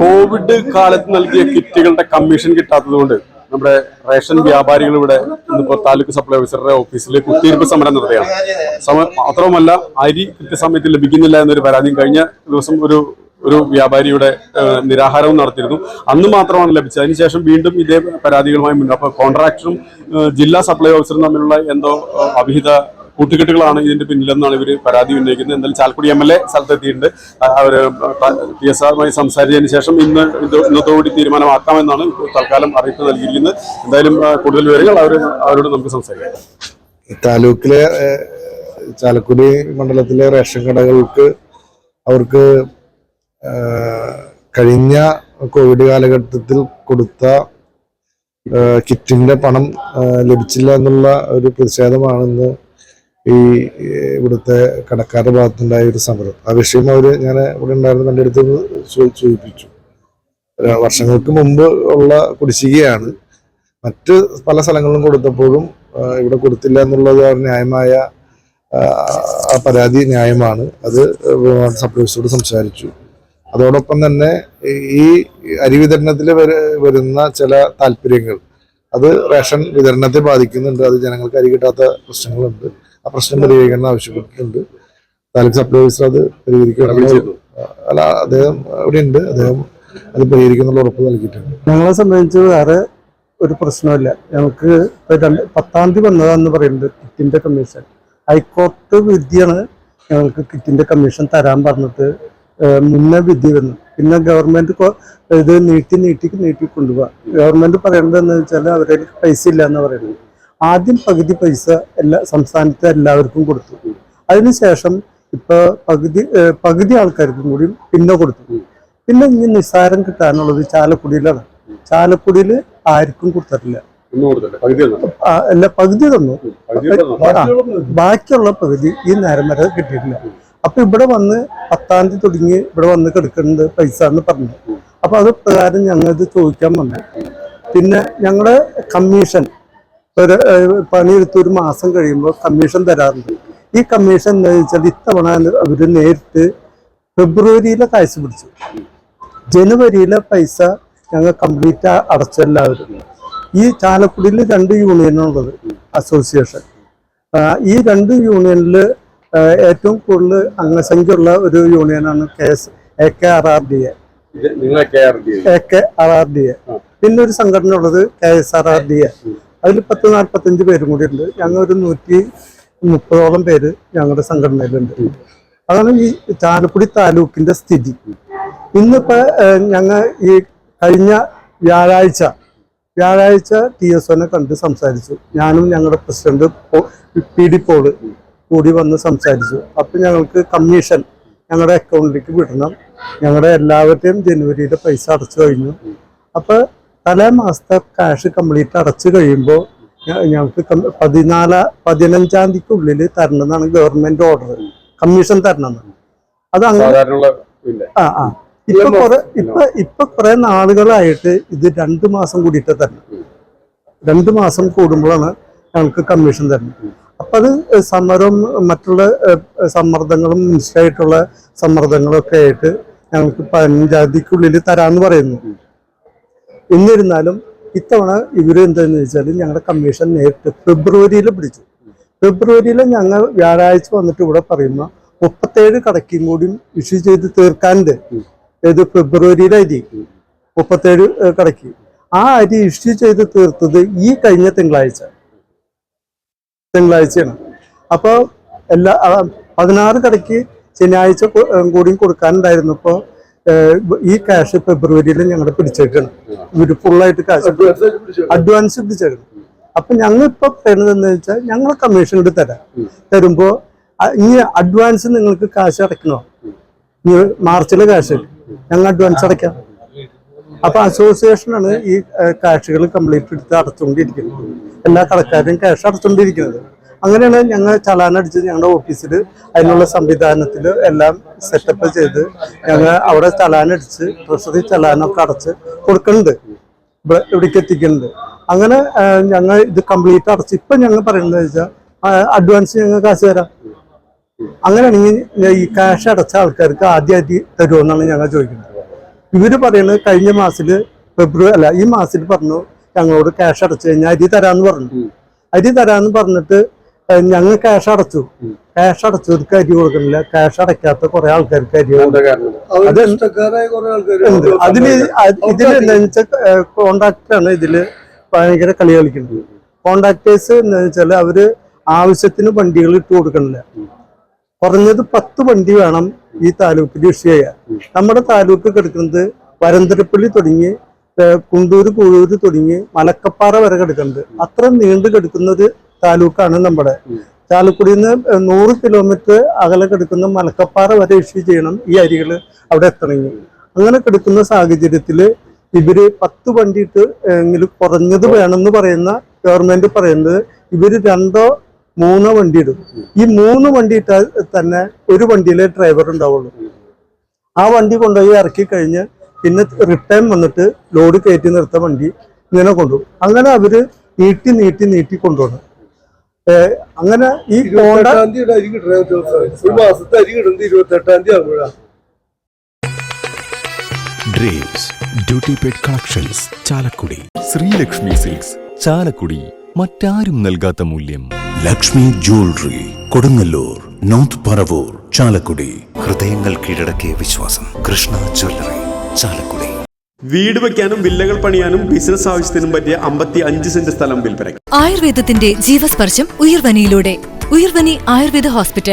Covid കാലത്ത് നൽകിയ കിറ്റുകളുടെ commission കിട്ടാത്തത് കൊണ്ട് നമ്മുടെ റേഷൻ വ്യാപാരികൾ ഇവിടെ ഇന്നിപ്പോ താലൂക്ക് സപ്ലൈ ഓഫീസറുടെ ഓഫീസിൽ കുത്തിയിരിപ്പ് സമരം നടത്തുകയാണ്. മാത്രവുമല്ല അരി കൃത്യസമയത്ത് ലഭിക്കുന്നില്ല എന്നൊരു പരാതിയും കഴിഞ്ഞ ദിവസം ഒരു ഒരു വ്യാപാരിയുടെ നിരാഹാരവും നടത്തിയിരുന്നു. അന്ന് മാത്രമാണ് ലഭിച്ചത്. അതിനുശേഷം വീണ്ടും ഇതേ പരാതികളുമായി മുന്നോട്ട്. അപ്പോൾ കോൺട്രാക്ടറും ജില്ലാ സപ്ലൈ ഓഫീസറും തമ്മിലുള്ള എന്തോ അവിഹിത കൂട്ടുകെട്ടുകളാണ് ഇതിന്റെ പിന്നിലെന്നാണ് ഇവർ പരാതി ഉന്നയിക്കുന്നത്. എന്തായാലും ചാലക്കുടി എം എൽ എ സ്ഥലത്തെത്തിയിട്ടുണ്ട്. അവർ പി എസ് ആറുമായി സംസാരിച്ചതിന് ശേഷം ഇന്ന് ഇത് ഇന്നത്തോടുകൂടി തീരുമാനമാക്കാമെന്നാണ് തൽക്കാലം അറിയിപ്പ് നൽകിയിരിക്കുന്നത്. എന്തായാലും കൂടുതൽ വിവരങ്ങൾ അവർ അവരോട് നമുക്ക് സംസാരിക്കാം. താലൂക്കിലെ ചാലക്കുടി മണ്ഡലത്തിലെ റേഷൻ കടകൾക്ക് അവർക്ക് കഴിഞ്ഞ കോവിഡ് കാലഘട്ടത്തിൽ കൊടുത്ത കിറ്റിന്റെ പണം ലഭിച്ചില്ല എന്നുള്ള ഒരു പ്രതിഷേധമാണെന്ന് ഈ ഇവിടുത്തെ കടക്കാരുടെ ഭാഗത്തുണ്ടായ ഒരു സമരം. ആ വിഷയം അവർ ഞാൻ ഇവിടെ ഉണ്ടായിരുന്ന എന്റെ അടുത്ത് സൂചിപ്പിച്ചു വർഷങ്ങൾക്ക് മുമ്പ് ഉള്ള കുടിശ്ശികയാണ്. മറ്റ് പല സ്ഥലങ്ങളിലും കൊടുത്തപ്പോഴും ഇവിടെ കൊടുത്തില്ല എന്നുള്ളത് ന്യായമായ ആ പരാതി ന്യായമാണ്. അത് സപ്ലൈസോട് സംസാരിച്ചു. അതോടൊപ്പം തന്നെ ഈ അരി വിതരണത്തിൽ വരുന്ന ചില താല്പര്യങ്ങൾ. അത് റേഷൻ വിതരണത്തെ ബാധിക്കുന്നുണ്ട്. അത് ജനങ്ങൾക്ക് അരി കിട്ടാത്ത പ്രശ്നങ്ങളുണ്ട്. ആ പ്രശ്നം പരിഹരിക്കണം ആവശ്യപ്പെട്ടിട്ടുണ്ട് താലൂക്ക് സപ്ലൈ ഓഫീസർ അത് പരിഹരിക്കണം അല്ല അദ്ദേഹം അവിടെ ഉണ്ട് അദ്ദേഹം അത് പരിഹരിക്കുന്നുള്ള ഉറപ്പ് നൽകിയിട്ടുണ്ട്. ഞങ്ങളെ സംബന്ധിച്ച് വേറെ ഒരു പ്രശ്നമില്ല ഞങ്ങൾക്ക് പത്താം തീയതി വന്നതാന്ന് പറയുന്നത് കിറ്റിന്റെ കമ്മീഷൻ. ഹൈക്കോടതി വിധിയാണ് ഞങ്ങൾക്ക് കിറ്റിന്റെ കമ്മീഷൻ തരാൻ പറഞ്ഞിട്ട് മുന്നേ വിധി വന്നു. പിന്നെ ഗവൺമെന്റ് ഇത് നീട്ടി നീട്ടി നീട്ടി കൊണ്ടുപോവാ. ഗവൺമെന്റ് പറയേണ്ടത് എന്ന് വെച്ചാൽ അവരുടെ പൈസ ഇല്ല എന്ന് പറയുന്നത്. ആദ്യം പകുതി പൈസ എല്ലാ സംസ്ഥാനത്തെ എല്ലാവർക്കും കൊടുത്തു. അതിനുശേഷം ഇപ്പൊ പകുതി പകുതി ആൾക്കാർക്കും കൂടി പിന്നെ കൊടുത്തു. പിന്നെ ഇനി നിസ്സാരം കിട്ടാനുള്ളത് ചാലക്കുടിയിലാണ്. ചാലക്കുടിയിൽ ആർക്കും കൊടുത്തിട്ടില്ല. അല്ല പകുതി തന്നു. ബാക്കിയുള്ള പകുതി ഈ നേരം വരെ കിട്ടിയിട്ടില്ല. അപ്പൊ ഇവിടെ വന്ന് പത്താം തീയതി തുടങ്ങി ഇവിടെ വന്ന് കിടക്കുന്നത് പൈസ എന്ന് പറഞ്ഞു. അപ്പൊ അത് പ്രകാരം ഞങ്ങൾ ഇത് ചോദിക്കാൻ വന്നു. പിന്നെ ഞങ്ങളുടെ കമ്മീഷൻ ഒരു പണിയെടുത്ത് ഒരു മാസം കഴിയുമ്പോൾ കമ്മീഷൻ തരാറുണ്ട്. ഈ കമ്മീഷൻ എന്താ വെച്ചാൽ ഇത്തവണ അവർ നേരിട്ട് ഫെബ്രുവരിയിലെ കാഴ്ച പിടിച്ചു. ജനുവരിയിലെ പൈസ ഞങ്ങൾ കംപ്ലീറ്റ് അടച്ചു എല്ലാവരും. ഈ ചാലക്കുടിയിൽ രണ്ട് യൂണിയനുള്ളത് അസോസിയേഷൻ ഈ രണ്ട് യൂണിയനിൽ ഏറ്റവും കൂടുതൽ അംഗസംഖ്യയുള്ള ഒരു യൂണിയനാണ് K S A K R R D A ഇത് R D A K R R D A പിന്നെ ഒരു സംഘടന ഉള്ളത് K S R R D A അതിൽ പത്ത് നാൽപ്പത്തഞ്ച് പേരും കൂടി ഉണ്ട്. ഞങ്ങൾ ഒരു നൂറ്റി മുപ്പതോളം പേര് ഞങ്ങളുടെ സംഘടനയിലുണ്ട്. അതാണ് ഈ ചാലക്കുടി താലൂക്കിന്റെ സ്ഥിതി. ഇന്നിപ്പോ ഞങ്ങൾ ഈ കഴിഞ്ഞ വ്യാഴാഴ്ച വ്യാഴാഴ്ച ടി എസ് ഒനെ കണ്ട് സംസാരിച്ചു. ഞാനും ഞങ്ങളുടെ പ്രസിഡന്റ് പോ- ഡി പോൾ കൂടി വന്ന് സംസാരിച്ചു. അപ്പൊ ഞങ്ങൾക്ക് കമ്മീഷൻ ഞങ്ങളുടെ അക്കൗണ്ടിലേക്ക് വിടണം. ഞങ്ങളുടെ എല്ലാവരുടെയും ജനുവരിയിലെ പൈസ അടച്ചു കഴിഞ്ഞു. അപ്പൊ തലേ മാസത്തെ ക്യാഷ് കംപ്ലീറ്റ് അടച്ചു കഴിയുമ്പോൾ ഞങ്ങൾക്ക് പതിനാല് പതിനഞ്ചാം തീയതിക്കുള്ളിൽ തരണമെന്നാണ് ഗവൺമെന്റ് ഓർഡർ കമ്മീഷൻ തരണമെന്നാണ് അത് അങ്ങനെ ആ ആ. ഇപ്പൊ കുറെ ഇപ്പൊ ഇപ്പൊ കുറെ നാളുകളായിട്ട് ഇത് രണ്ടു മാസം കൂടിയിട്ട് തരണം. രണ്ടു മാസം കൂടുമ്പോഴാണ് ഞങ്ങൾക്ക് കമ്മീഷൻ തരണം അപ്പൊ അത് സമരവും മറ്റുള്ള സമ്മർദ്ദങ്ങളും മിനിസ്റ്ററായിട്ടുള്ള സമ്മർദ്ദങ്ങളും ഒക്കെ ആയിട്ട് ഞങ്ങൾക്ക് പതിനഞ്ചാം തീയതിക്കുള്ളിൽ തരാന്ന് പറയുന്നു. എന്നിരുന്നാലും ഇത്തവണ ഇവർ എന്താന്ന് വെച്ചാൽ ഞങ്ങളുടെ കമ്മീഷൻ നേരിട്ട് ഫെബ്രുവരിയിൽ പിടിച്ചു. ഫെബ്രുവരിയിൽ ഞങ്ങൾ വ്യാഴാഴ്ച വന്നിട്ട് ഇവിടെ പറയുന്ന മുപ്പത്തേഴ് കടക്കും കൂടി ഇഷ്യൂ ചെയ്ത് തീർക്കാനുണ്ട് ഏത് ഫെബ്രുവരിയിലെ അരി മുപ്പത്തേഴ് കടക്കി ആ അരി ഇഷ്യൂ ചെയ്ത് തീർത്തത് ഈ കഴിഞ്ഞ തിങ്കളാഴ്ച. തിങ്കളാഴ്ചയാണ്. അപ്പോൾ എല്ലാ പതിനാറ് കടക്ക് ശനിയാഴ്ച കൂടിയും കൊടുക്കാനുണ്ടായിരുന്നപ്പോൾ ഈ ക്യാഷ് ഫെബ്രുവരിയിൽ ഞങ്ങൾ പിടിച്ചേക്കാണ്. ഇവർ ഫുള്ളായിട്ട് ക്യാഷ് അഡ്വാൻസ് പിടിച്ചേക്കണം? അപ്പൊ ഞങ്ങൾ ഇപ്പൊ തരുന്നത് എന്ന് വെച്ചാൽ ഞങ്ങൾ കമ്മീഷൻ എടുത്ത് തരാം. തരുമ്പോ ഈ ഇനി അഡ്വാൻസ് നിങ്ങൾക്ക് കാശ് അടയ്ക്കണോ? ഇനി മാർച്ചിലെ കാശ് ഞങ്ങൾ അഡ്വാൻസ് അടയ്ക്കാം. അപ്പൊ അസോസിയേഷനാണ് ഈ കാശുകൾ കംപ്ലീറ്റ് എടുത്ത് അടച്ചുകൊണ്ടിരിക്കുന്നത് എല്ലാ കടക്കാരും ക്യാഷ് അടച്ചുകൊണ്ടിരിക്കുന്നത് അങ്ങനെയാണ് ഞങ്ങൾ ചലാൻ ഞങ്ങളുടെ ഓഫീസിൽ അതിനുള്ള സംവിധാനത്തിൽ എല്ലാം സെറ്റപ്പ് ചെയ്ത് ഞങ്ങൾ അവിടെ ചലാൻ അടിച്ച് ട്രഷറി ചലാനൊക്കെ അടച്ച് കൊടുക്കുന്നുണ്ട് ഇവിടെ ഇവിടേക്ക് എത്തിക്കുന്നുണ്ട് അങ്ങനെ ഞങ്ങൾ ഇത് കംപ്ലീറ്റ് അടച്ച്. ഇപ്പം ഞങ്ങൾ പറയുന്നത് വെച്ചാൽ അഡ്വാൻസ് ഞങ്ങൾ കാശ് തരാം. അങ്ങനെയാണെങ്കിൽ ഈ ക്യാഷ് അടച്ച ആൾക്കാർക്ക് ആദ്യമായിട്ട് തരുമെന്നാണ് ഞങ്ങൾ ചോദിക്കുന്നത്. ഇവർ പറയുന്നത് കഴിഞ്ഞ മാസത്തിൽ ഫെബ്രുവരി അല്ല ഈ മാസത്തിൽ പറഞ്ഞു ഞങ്ങളോട് ക്യാഷ് അടച്ചു കഴിഞ്ഞാൽ അരി തരാമെന്ന് പറഞ്ഞു. അരി തരാമെന്ന് പറഞ്ഞിട്ട് ഞങ്ങൾ ക്യാഷ് അടച്ചു. ക്യാഷ് അടച്ചവർക്ക് അരി കൊടുക്കണില്ല. ക്യാഷ് അടയ്ക്കാത്ത കുറെ ആൾക്കാർക്ക് അരി കൊടുക്കും എന്താ കാരണം? അത് ഇഷ്ടക്കാരായ കുറെ ആൾക്കാർ ഉണ്ട് അതിൽ അത് ഇതിൽ എന്താന്ന് വെച്ചാൽ കോണ്ടാക്ടാണ് ഇതിൽ ഭയങ്കര കളി കളിക്കുന്നത്. കോണ്ടാക്ടേഴ്സ് എന്താണെന്ന് വെച്ചാൽ അവർ ആവശ്യത്തിന് വണ്ടികൾ ഇട്ട് കൊടുക്കണില്ല. കുറഞ്ഞത് പത്ത് വണ്ടി വേണം ഈ താലൂക്കിൽ ഇഷ്യൂ ചെയ്യാൻ. നമ്മുടെ താലൂക്ക് കിടക്കുന്നത് വരന്തരപ്പള്ളി തുടങ്ങി കുണ്ടൂര് കുഴൂര് തുടങ്ങി മലക്കപ്പാറ വരെ കിടക്കുന്നുണ്ട്. അത്ര നീണ്ടു കിടക്കുന്നത് ഒരു താലൂക്കാണ് നമ്മുടെ. ചാലക്കുടിയിൽ നിന്ന് നൂറ് കിലോമീറ്റർ അകലെ കിടക്കുന്ന മലക്കപ്പാറ വരെ ഇഷ്യൂ ചെയ്യണം ഈ അരികൾ അവിടെ എത്തണമെങ്കിൽ. അങ്ങനെ കിടക്കുന്ന സാഹചര്യത്തിൽ ഇവർ പത്ത് വണ്ടിയിട്ട് എങ്കിലും കുറഞ്ഞത് വേണമെന്ന് പറയുന്ന ഗവൺമെന്റ് പറയുന്നത് ഇവർ രണ്ടോ മൂന്നോ വണ്ടി ഇടും. ഈ മൂന്ന് വണ്ടി ഇട്ടാൽ തന്നെ ഒരു വണ്ടിയിലെ ഡ്രൈവർ ഉണ്ടാവുള്ളൂ. ആ വണ്ടി കൊണ്ടുപോയി ഇറക്കി കഴിഞ്ഞ് പിന്നെ റിട്ടേൺ വന്നിട്ട് ലോഡ് കയറ്റി നിർത്ത വണ്ടി ഇങ്ങനെ കൊണ്ടുപോകും. അങ്ങനെ അവർ നീട്ടി നീട്ടി നീട്ടി കൊണ്ടുപോകണം അങ്ങനെ ഈ കോണ്ട ഇരുപത്തെട്ടാം തീയതി അരി കിട്ടണ ദിവസം ഒരു മാസത്തെ അരി കിട്ടുന്നത് ഇരുപത്തെട്ടാം തീയതി ആകുമ്പോഴാണ് dreams duty collections Chalakudy. Sreelakshmi silks Chalakudy. മറ്റാരും നൽകാത്ത മൂല്യം. Lakshmi jewellery Kodungallur North Paravur Chalakudy. ഹൃദയങ്ങൾ കീഴടക്കിയ വിശ്വാസം കൃഷ്ണ ജ്വല്ലറി ചാലക്കുടി. വീട് വെക്കാനും വില്ലകൾ പണിയാനും ബിസിനസ് ആവശ്യത്തിനും പറ്റിയ അമ്പത്തി അഞ്ച് സെന്റ് സ്ഥലം വിൽപ്പന ആയുർവേദത്തിന്റെ ജീവസ്പർശം ഉയർവനിയിലൂടെ. ഉയർവനി ആയുർവേദ ഹോസ്പിറ്റൽ